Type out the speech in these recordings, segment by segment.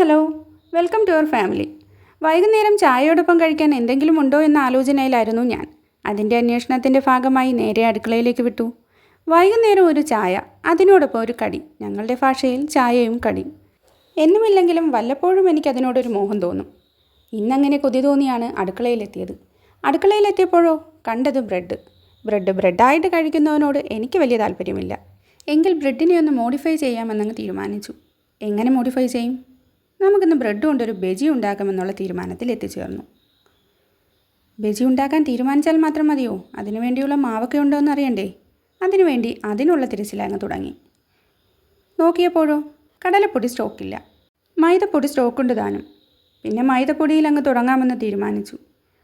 Hello welcome to our family. വൈകുന്നേരം ചായയോടൊപ്പം കഴിക്കാൻ എന്തെങ്കിലും ഉണ്ടോ എന്ന ആലോചനയിലായിരുന്നു ഞാൻ. അതിന്റെ അന്വേഷണത്തിന്റെ ഭാഗമായി നേരെ അടുക്കളയിലേക്ക് വിട്ടു. വൈകുന്നേരം ഒരു ചായ അതിനോടൊപ്പം ഒരു കടി. ഞങ്ങളുടെ ഭാഷയിൽ ചായയും കടി എന്നുമില്ലെങ്കിലും വല്ലപ്പോഴും എനിക്ക് അതിനോടൊരു മോഹം തോന്നും. ഇന്നങ്ങനെ കൊതി തോന്നിയാണ് അടുക്കളയിലെത്തിയത്. അടുക്കളയിലെത്തിയപ്പോഴോ കണ്ടത് ബ്രെഡ്. ബ്രെഡ് ബ്രെഡായിട്ട് കഴിക്കുന്നവനോട് എനിക്ക് വലിയ താല്പര്യമില്ല. എങ്കിൽ ബ്രെഡിനെ ഒന്ന് മോഡിഫൈ ചെയ്യാമെന്നങ്ങ് തീരുമാനിച്ചു. എങ്ങനെ മോഡിഫൈ ചെയ്യും? നമുക്കിന്ന് ബ്രെഡ് കൊണ്ടൊരു ബജി ഉണ്ടാക്കാമെന്നുള്ള തീരുമാനത്തിൽ എത്തിച്ചേർന്നു. ബജി ഉണ്ടാക്കാൻ തീരുമാനിച്ചാൽ മാത്രം മതിയോ? അതിനു വേണ്ടിയുള്ള മാവൊക്കെ ഉണ്ടോ എന്ന് അറിയണ്ടേ അതിനുവേണ്ടി അതിനുള്ള തിരച്ചിലങ്ങ് തുടങ്ങി. നോക്കിയപ്പോഴോ കടലപ്പൊടി സ്റ്റോക്കില്ല. മൈദപ്പൊടി സ്റ്റോക്കുണ്ട് താനും. പിന്നെ മൈദപ്പൊടിയിൽ അങ്ങ് തുടങ്ങാമെന്ന് തീരുമാനിച്ചു.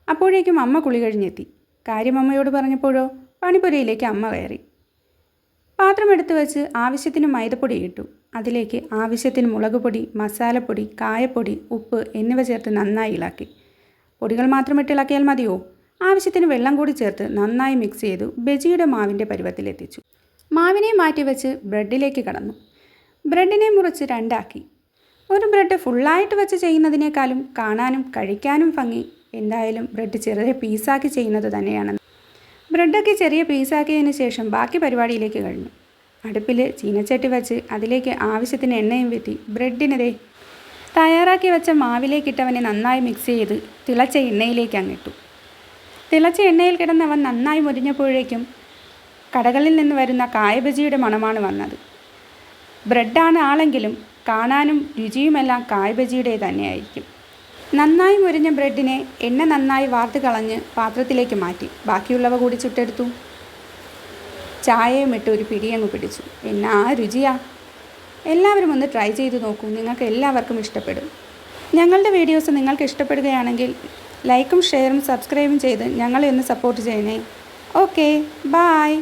അപ്പോഴേക്കും അമ്മ കുളി കഴിഞ്ഞെത്തി. കാര്യം അമ്മയോട് പറഞ്ഞപ്പോഴോ പണിപ്പുരയിലേക്ക് അമ്മ കയറി. പാത്രമെടുത്ത് വെച്ച് ആവശ്യത്തിന് മൈദപ്പൊടി ഇട്ടു. അതിലേക്ക് ആവശ്യത്തിന് മുളക് പൊടി മസാലപ്പൊടി കായപ്പൊടി ഉപ്പ് എന്നിവ ചേർത്ത് നന്നായി ഇളക്കി. പൊടികൾ മാത്രം ഇട്ട് ഇളക്കിയാൽ മതിയോ? ആവശ്യത്തിന് വെള്ളം കൂടി ചേർത്ത് നന്നായി മിക്സ് ചെയ്തു ബജിയുടെ മാവിന്റെ പരുവത്തിലെത്തിച്ചു മാവിനെ മാറ്റി വെച്ച് ബ്രെഡിലേക്ക് കടന്നു. ബ്രെഡിനെ മുറിച്ച് രണ്ടാക്കി. ഒരു ബ്രെഡ് ഫുള്ളായിട്ട് വെച്ച് ചെയ്യുന്നതിനേക്കാളും കാണാനും കഴിക്കാനും ഭംഗി. എന്തായാലും ബ്രെഡ് ചെറിയ പീസാക്കി ചെയ്യുന്നത് തന്നെയാണ്. ബ്രെഡൊക്കെ ചെറിയ പീസാക്കിയതിന് ശേഷം ബാക്കി പരിപാടിയിലേക്ക് കഴിഞ്ഞു അടുപ്പിൽ ചീനച്ചട്ടി വെച്ച് അതിലേക്ക് ആവശ്യത്തിന് എണ്ണയും വെറ്റി ബ്രെഡിനതേ തയ്യാറാക്കി വെച്ച മാവിലേക്കിട്ടവനെ നന്നായി മിക്സ് ചെയ്ത് തിളച്ച എണ്ണയിലേക്ക് അങ്ങിട്ടു തിളച്ച എണ്ണയിൽ കിടന്നവൻ നന്നായി മുരിഞ്ഞപ്പോഴേക്കും കടകളിൽ നിന്ന് വരുന്ന കായബജിയുടെ മണമാണ് വന്നത്. ബ്രെഡാണ് ആളെങ്കിലും കാണാനും രുചിയുമെല്ലാം കായബജിയുടെ തന്നെയായിരിക്കും. നന്നായി മുരിഞ്ഞ ബ്രെഡിനെ എണ്ണ നന്നായി വാർത്ത് കളഞ്ഞ് പാത്രത്തിലേക്ക് മാറ്റി. ബാക്കിയുള്ളവ കൂടി ചുട്ടെടുത്തു. ചായയും ഇട്ട് ഒരു പിടിയങ്ങ് പിടിച്ചു. എന്നാ രുചിയാ. എല്ലാവരും ഒന്ന് ട്രൈ ചെയ്ത് നോക്കൂ. നിങ്ങൾക്ക് എല്ലാവർക്കും ഇഷ്ടപ്പെടും. ഞങ്ങളുടെ വീഡിയോസ് നിങ്ങൾക്ക് ഇഷ്ടപ്പെടുകയാണെങ്കിൽ ലൈക്കും ഷെയറും സബ്സ്ക്രൈബും ചെയ്ത് ഞങ്ങളെ ഒന്ന് സപ്പോർട്ട് ചെയ്യണേ. Okay bye.